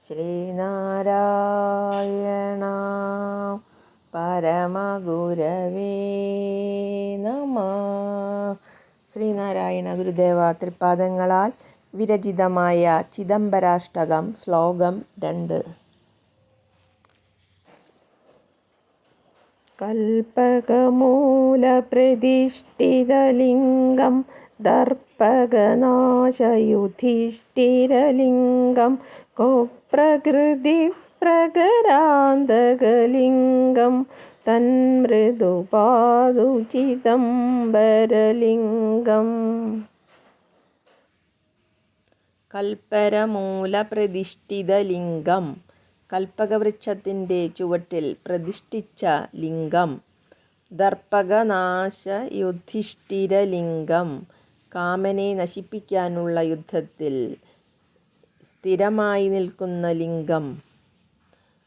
ശ്രീനാരായണ പരമഗുരവേ നമ. ശ്രീനാരായണ ഗുരുദേവ തൃപ്പാദങ്ങളാൽ വിരചിതമായ ചിദംബരാഷ്ടകം ശ്ലോകം രണ്ട്. കൽപ്പകമൂലപ്രതിഷ്ഠിതലിംഗം ദർപ്പകനാശയുധിഷ്ഠിരലിംഗം കൊപ്രകൃതിപ്രകരാന്തകലിംഗം തന്മൃദുപാദുചിദംബരലിംഗം കൽപ്പരമൂലപ്രതിഷ്ഠിതലിംഗം കൽപ്പകവൃക്ഷത്തിന്റെ ചുവട്ടിൽ പ്രതിഷ്ഠിച്ച ലിംഗം. ദർപ്പകനാശയുധിഷ്ഠിരലിംഗം. കാമനെ നശിപ്പിക്കാനുള്ള യുദ്ധത്തിൽ സ്ഥിരമായി നിൽക്കുന്ന ലിംഗം.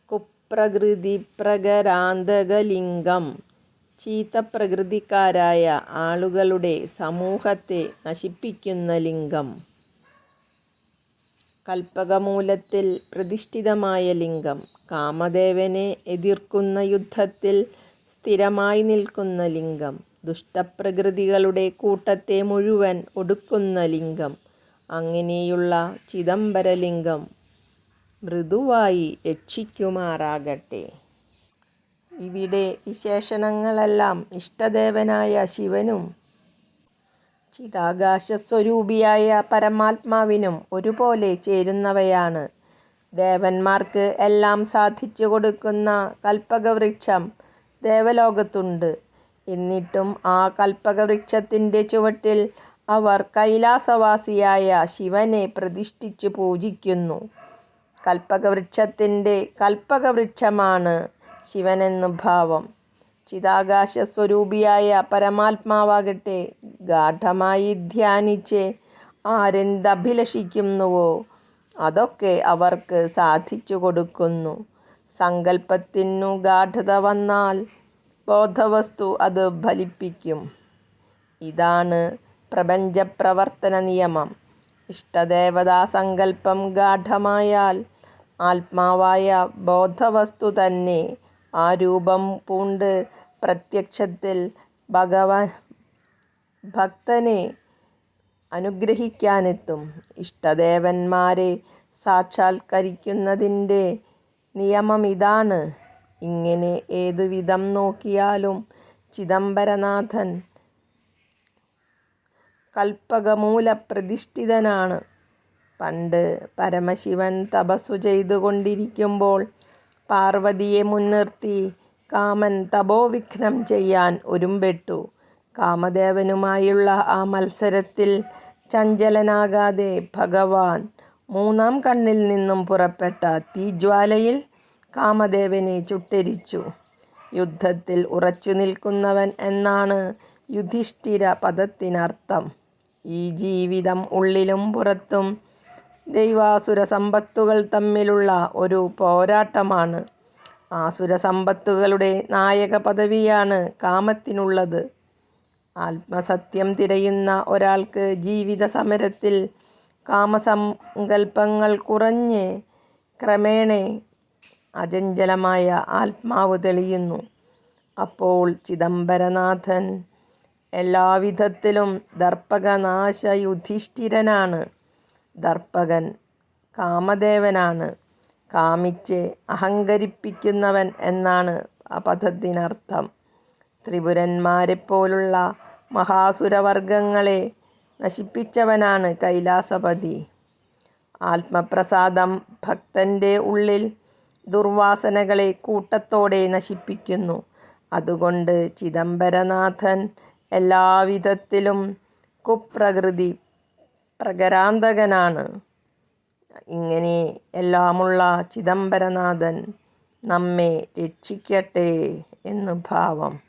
കുപ്രകൃതിപ്രകരാന്തകലിംഗം. ചീത്തപ്രകൃതിക്കാരായ ആളുകളുടെ സമൂഹത്തെ നശിപ്പിക്കുന്ന ലിംഗം. കൽപ്പകമൂലത്തിൽ പ്രതിഷ്ഠിതമായ ലിംഗം കാമദേവനെ എതിർക്കുന്ന യുദ്ധത്തിൽ സ്ഥിരമായി നിൽക്കുന്ന ലിംഗം ദുഷ്ടപ്രകൃതികളുടെ കൂട്ടത്തെ മുഴുവൻ ഒടുക്കുന്ന ലിംഗം അങ്ങനെയുള്ള ചിദംബരലിംഗം മൃദുവായി രക്ഷിക്കുമാറാകട്ടെ. ഇവിടെ വിശേഷണങ്ങളെല്ലാം ഇഷ്ടദേവനായ ശിവനും ചിതാകാശസ്വരൂപിയായ പരമാത്മാവിനും ഒരുപോലെ ചേരുന്നവയാണ്. ദേവന്മാർക്ക് എല്ലാം സാധിച്ചു കൊടുക്കുന്ന കൽപ്പകവൃക്ഷം ദേവലോകത്തുണ്ട്. എന്നിട്ടും ആ കൽപ്പകവൃക്ഷത്തിന്റെ ചുവട്ടിൽ അവർ കൈലാസവാസിയായ ശിവനെ പ്രതിഷ്ഠിച്ചു പൂജിക്കുന്നു. കൽപ്പകവൃക്ഷത്തിന്റെ കൽപ്പകവൃക്ഷമാണ് ശിവനെന്ന് ഭാവം. ചിതാകാശസ്വരൂപിയായ പരമാത്മാവാകട്ടെ ഗാഠമായി ധ്യാനിച്ച് ആരെന്തഭിലഷിക്കുന്നുവോ അതൊക്കെ അവർക്ക് സാധിച്ചു കൊടുക്കുന്നു. സങ്കല്പത്തിനു ഗാഠത വന്നാൽ ബോധവസ്തു അത് ഫലിപ്പിക്കും. ഇതാണ് പ്രപഞ്ചപ്രവർത്തന നിയമം. ഇഷ്ടദേവതാ സങ്കല്പം ഗാഠമായാൽ ആത്മാവായ ബോധവസ്തു തന്നെ ആ രൂപം പൂണ്ട് പ്രത്യക്ഷത്തിൽ ഭഗവാൻ ഭക്തനെ അനുഗ്രഹിക്കാനെത്തും. ഇഷ്ടദേവന്മാരെ സാക്ഷാത്കരിക്കുന്നതിന്റെ നിയമമിതാണ്. ഇങ്ങനെ ഏതുവിധം നോക്കിയാലും ചിദംബരനാഥൻ കൽപ്പകമൂല പ്രതിഷ്ഠിതനാണ് പണ്ട് പരമശിവൻ തപസ്സു ചെയ്തുകൊണ്ടിരിക്കുമ്പോൾ പാർവതിയെ മുൻനിർത്തി കാമൻ തപോവിഘ്നം ചെയ്യാൻ ഒരുമ്പെട്ടു. കാമദേവനുമായുള്ള ആ മത്സരത്തിൽ ചഞ്ചലനാകാതെ ഭഗവാൻ മൂന്നാം കണ്ണിൽ നിന്നും പുറപ്പെട്ട തീജ്വാലയിൽ കാമദേവനെ ചുട്ടരിച്ചു. യുദ്ധത്തിൽ ഉറച്ചു നിൽക്കുന്നവൻ എന്നാണ് യുധിഷ്ഠിര പദത്തിനർത്ഥം. ഈ ജീവിതം ഉള്ളിലും പുറത്തും ദൈവാസുര സമ്പത്തുകൾ തമ്മിലുള്ള ഒരു പോരാട്ടമാണ്. ആസുര സമ്പത്തുകളുടെ നായക പദവിയാണ് കാമത്തിനുള്ളത്. ആത്മസത്യം തിരയുന്ന ഒരാൾക്ക് ജീവിത സമരത്തിൽ കാമസങ്കല്പങ്ങൾ കുറഞ്ഞ് ക്രമേണ അചഞ്ചലമായ ആത്മാവ് തെളിയുന്നു. അപ്പോൾ ചിദംബരനാഥൻ എല്ലാവിധത്തിലും ദർപ്പകനാശയുധിഷ്ഠിരനാണ്. ദർപ്പകൻ കാമദേവനാണ്. കാമിച്ച് അഹങ്കരിപ്പിക്കുന്നവൻ എന്നാണ് ആ പദത്തിനർത്ഥം. ത്രിപുരന്മാരെപ്പോലുള്ള മഹാസുരവർഗങ്ങളെ നശിപ്പിച്ചവനാണ് കൈലാസപതി. ആത്മപ്രസാദം ഭക്തന്റെ ഉള്ളിൽ ദുർവാസനകളെ കൂട്ടത്തോടെ നശിപ്പിക്കുന്നു. അതുകൊണ്ട് ചിദംബരനാഥൻ എല്ലാവിധത്തിലും കുപ്രകൃതി പ്രകരാന്തകനാണ് ഇങ്ങനെ എല്ലാമുള്ള ചിദംബരനാഥൻ നമ്മെ രക്ഷിക്കട്ടെ എന്ന് ഭാവം.